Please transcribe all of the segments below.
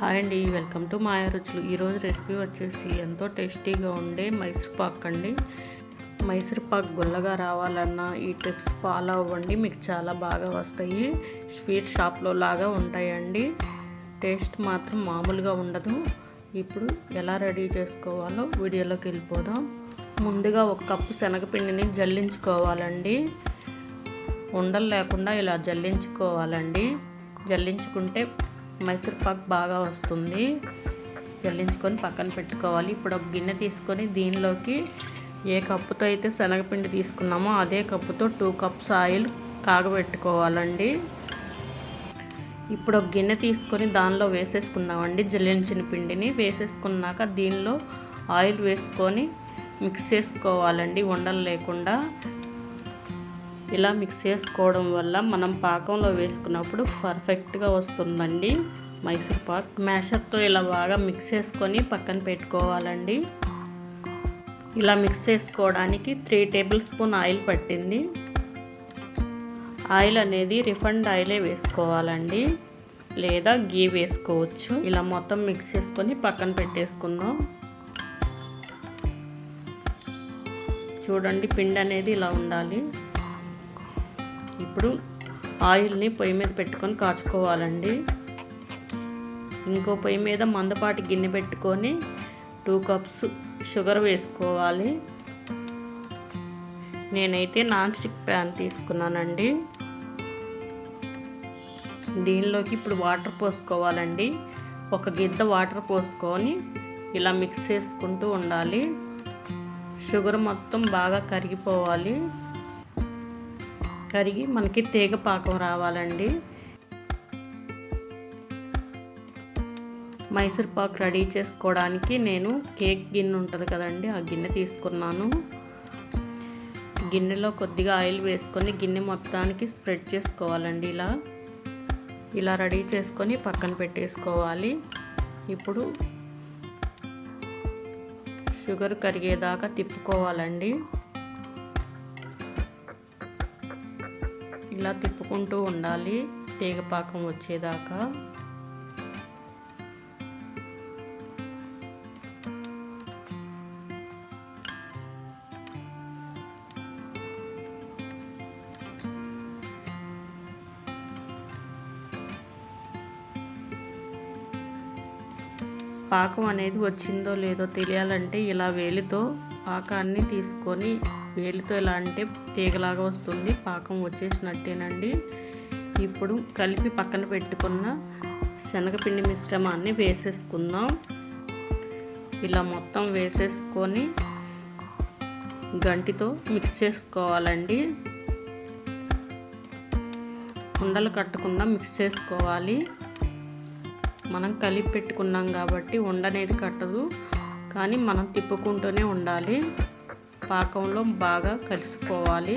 Hi అండి welcome to మాయా రుచులు. ఈరోజు రెసిపీ వచ్చేసి ఎంతో టేస్టీగా ఉండే మైసూర్ పాక్ అండి. మైసూర్ పాక్ గుల్లగా రావాలన్నా ఈ టిప్స్ ఫాలో అవ్వండి మీకు చాలా బాగా వస్తాయి. స్వీట్ షాప్లో లాగా ఉంటాయండి. టేస్ట్ మాత్రం మామూలుగా ఉండదు. ఇప్పుడు ఎలా రెడీ చేసుకోవాలో వీడియోలోకి వెళ్ళిపోదాం. ముందుగా ఒక కప్పు శనగపిండిని జల్లించుకోవాలండి. ఉండలు లేకుండా ఇలా జల్లించుకోవాలండి. జల్లించుకుంటే మైసూర్ పాక్ బాగా వస్తుంది. జల్లించుకొని పక్కన పెట్టుకోవాలి. ఇప్పుడు ఒక గిన్నె తీసుకొని దీనిలోకి ఏ కప్పుతో అయితే శనగపిండి తీసుకున్నామో అదే కప్పుతో టూ కప్స్ ఆయిల్ కాగబెట్టుకోవాలండి. ఇప్పుడు ఒక గిన్నె తీసుకొని దానిలో వేసేసుకుందామండి జల్లించిన పిండిని. వేసేసుకున్నాక దీనిలో ఆయిల్ వేసుకొని మిక్స్ చేసుకోవాలండి. ఉండలు లేకుండా ఇలా మిక్స్ చేసుకోవడం వల్ల మనం పాకంలో వేసుకున్నప్పుడు పర్ఫెక్ట్గా వస్తుందండి. మైసూర్ పాక్ మ్యాషర్తో ఇలా బాగా మిక్స్ చేసుకొని పక్కన పెట్టుకోవాలండి. ఇలా మిక్స్ చేసుకోవడానికి త్రీ టేబుల్ స్పూన్ ఆయిల్ పట్టింది. ఆయిల్ అనేది రిఫండ్ ఆయిలే వేసుకోవాలండి. లేదా గీ వేసుకోవచ్చు. ఇలా మొత్తం మిక్స్ చేసుకొని పక్కన పెట్టేసుకుందాం. చూడండి పిండి అనేది ఇలా ఉండాలి. ఇప్పుడు ఆయిల్ని పొయ్యి మీద పెట్టుకొని కాచుకోవాలండి. ఇంకో పొయ్యి మీద మందపాటి గిన్నె పెట్టుకొని టూ కప్స్ షుగర్ వేసుకోవాలి. నేనైతే నాన్ స్టిక్ ప్యాన్ తీసుకున్నానండి. దీనిలోకి ఇప్పుడు వాటర్ పోసుకోవాలండి. ఒక గిద్ద వాటర్ పోసుకొని ఇలా మిక్స్ చేసుకుంటూ ఉండాలి. షుగర్ మొత్తం బాగా కరిగిపోవాలి. కరిగి మనకి తీగ పాకం రావాలండి. మైసూర్ పాక్ రెడీ చేసుకోవడానికి నేను కేక్ గిన్నె ఉంటుంది కదండి ఆ గిన్నె తీసుకున్నాను. గిన్నెలో కొద్దిగా ఆయిల్ వేసుకొని గిన్నె మొత్తానికి స్ప్రెడ్ చేసుకోవాలండి ఇలా. ఇలా రెడీ చేసుకొని పక్కన పెట్టేసుకోవాలి. ఇప్పుడు షుగర్ కరిగేదాకా తిప్పుకోవాలండి. ఇలా తిప్పుకుంటూ ఉండాలి. తీగపాకం వచ్చేదాకా. పాకం అనేది వచ్చిందో లేదో తెలియాలంటే ఇలా వేలితో పాకాన్ని తీసుకొని వేలితో ఇలా అంటే తీగలాగా వస్తుంది పాకం వచ్చేసినట్టేనండి. ఇప్పుడు కలిపి పక్కన పెట్టుకున్న శనగపిండి మిశ్రమాన్ని వేసేసుకుందాం. ఇలా మొత్తం వేసేసుకొని గంటితో మిక్స్ చేసుకోవాలండి. ఉండలు కట్టకుండా మిక్స్ చేసుకోవాలి. మనం కలిపి పెట్టుకున్నాం కాబట్టి ఉండనేది కట్టదు. కానీ మనం తిప్పుకుంటూనే ఉండాలి. పాకంలో బాగా కలిసిపోవాలి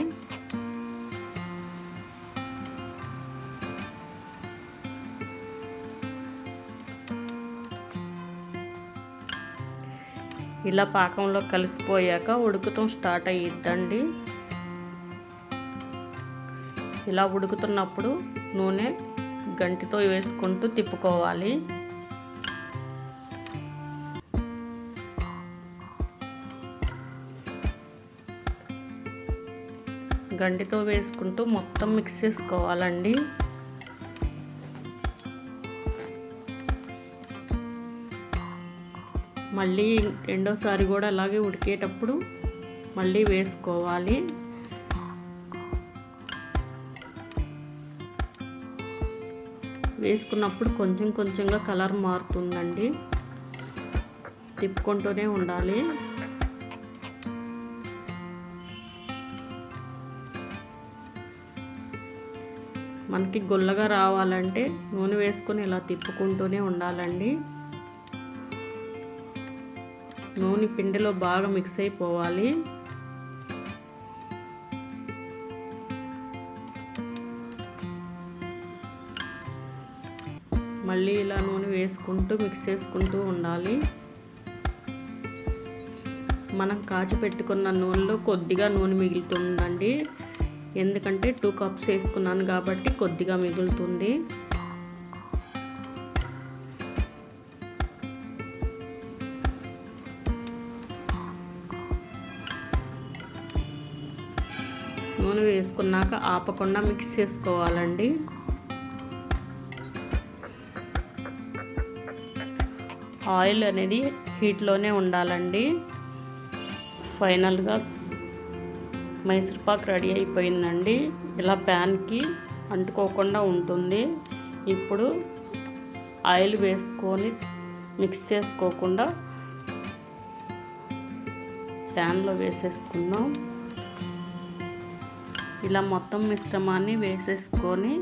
ఇలా పాకంలో కలిసిపోయాక ఉడుకుతం స్టార్ట్ అయ్యిద్దండి ఇలా ఉడుకుతున్నప్పుడు నూనె గంటితో వేసుకుంటూ తిప్పుకోవాలి. గంటితో వేసుకుంటూ మొత్తం మిక్స్ చేసుకోవాలండి. మళ్ళీ రెండోసారి కూడా అలాగే ఉడికేటప్పుడు మళ్ళీ వేసుకోవాలి. వేసుకున్నప్పుడు కొంచెం కొంచెంగా కలర్ మారుతుందండి. తిప్పుకుంటూనే ఉండాలి. మనకి గుల్లగా రావాలంటే నూనె వేసుకొని ఇలా తిప్పుకుంటూనే ఉండాలండి. నూనె పిండిలో బాగా మిక్స్ అయిపోవాలి. మళ్ళీ ఇలా నూనె వేసుకుంటూ మిక్స్ చేసుకుంటూ ఉండాలి. మనం కాచి పెట్టుకున్న నూనెలో కొద్దిగా నూనె మిగులుతుందండి. ఎందుకంటే టూ కప్స్ వేసుకున్నాను కాబట్టి కొద్దిగా మిగులుతుంది. నూనె వేసుకున్నాక ఆపకుండా మిక్స్ చేసుకోవాలండి. ఆయిల్ అనేది హీట్లోనే ఉండాలండి. ఫైనల్గా మైసూర్పాక్ రెడీ అయిపోయిందండి. ఇలా ప్యాన్కి అంటుకోకుండా ఉంటుంది. ఇప్పుడు ఆయిల్ వేసుకొని మిక్స్ చేసుకోకుండా ప్యాన్లో వేసేసుకుందాం. ఇలా మొత్తం మిశ్రమాన్ని వేసేసుకొని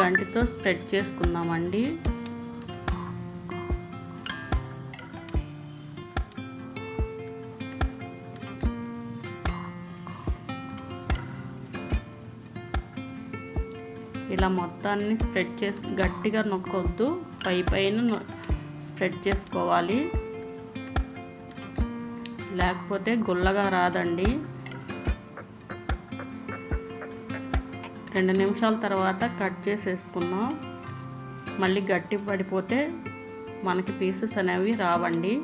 గంటితో స్ప్రెడ్ చేసుకుందామండి. ఇలా మొత్తాన్ని స్ప్రెడ్ చేసి గట్టిగా నొక్కొద్దు. పై పైన స్ప్రెడ్ చేసుకోవాలి. లేకపోతే గుల్లగా రాదండి. రెండు నిమిషాల తర్వాత కట్ చేసేసుకుందాం. మళ్ళీ గట్టి పడిపోతే మనకి పీసెస్ అనేవి రావండి.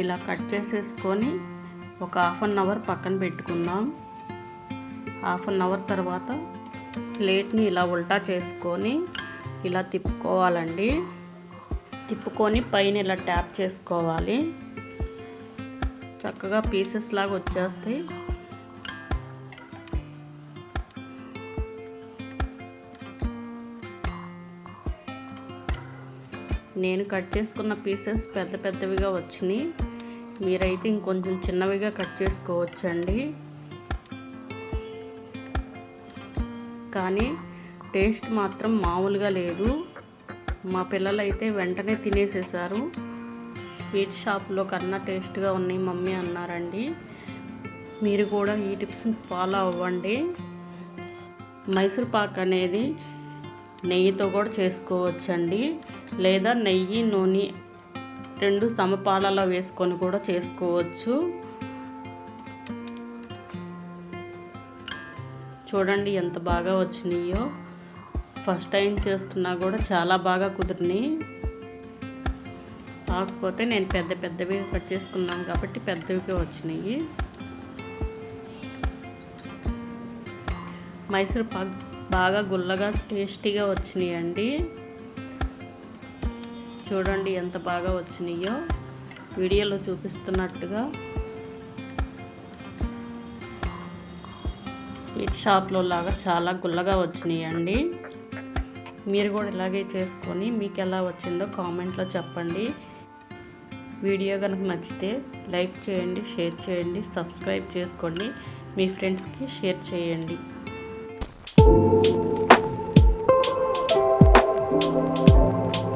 ఇలా కట్ చేసేసుకొని ఒక హాఫ్ అన్ అవర్ పక్కన పెట్టుకుందాం. హాఫ్ అన్ అవర్ తర్వాత ప్లేట్ని ఇలా ఉల్టా చేసుకొని ఇలా తిప్పుకోవాలండి. తిప్పుకొని పైన ఇలా ట్యాప్ చేసుకోవాలి. చక్కగా పీసెస్ లాగా వచ్చేస్తాయి. నేను కట్ చేసుకున్న పీసెస్ పెద్ద పెద్దవిగా వచ్చినాయి. మీరైతే ఇంకొంచెం చిన్నవిగా కట్ చేసుకోవచ్చండి. కానీ టేస్ట్ మాత్రం మామూలుగా లేదు. మా పిల్లలైతే వెంటనే తినేసేసారు. స్వీట్ షాప్లో కన్నా టేస్ట్గా ఉన్నాయి మమ్మీ అన్నారండి. మీరు కూడా ఈ టిప్స్ని ఫాలో అవ్వండి. మైసూర్ పాక్ అనేది నెయ్యితో కూడా చేసుకోవచ్చండి. లేదా నెయ్యి నూనె రెండు సమపాలలో వేసుకొని కూడా చేసుకోవచ్చు. చూడండి ఎంత బాగా వచ్చినాయో. ఫస్ట్ టైం చేస్తున్నా కూడా చాలా బాగా కుదిరినాయి. కాకపోతే నేను పెద్ద పెద్దవి కట్ చేసుకున్నాను కాబట్టి పెద్దవిగా వచ్చినాయి. మైసూర్ పాక్ బాగా గుల్లగా టేస్టీగా వచ్చినాయి అండి చూడండి ఎంత బాగా వచ్చినాయో. వీడియోలో చూపిస్తున్నట్టుగా. స్వీట్ షాప్లో లాగా చాలా గుల్లగా వచ్చినాయండి. మీరు కూడా ఇలాగే చేసుకొని మీకు ఎలా వచ్చిందో కామెంట్లో చెప్పండి. వీడియో కనుక నచ్చితే లైక్ చేయండి షేర్ చేయండి సబ్స్క్రైబ్ చేసుకోండి. మీ ఫ్రెండ్స్కి షేర్ చేయండి. thank you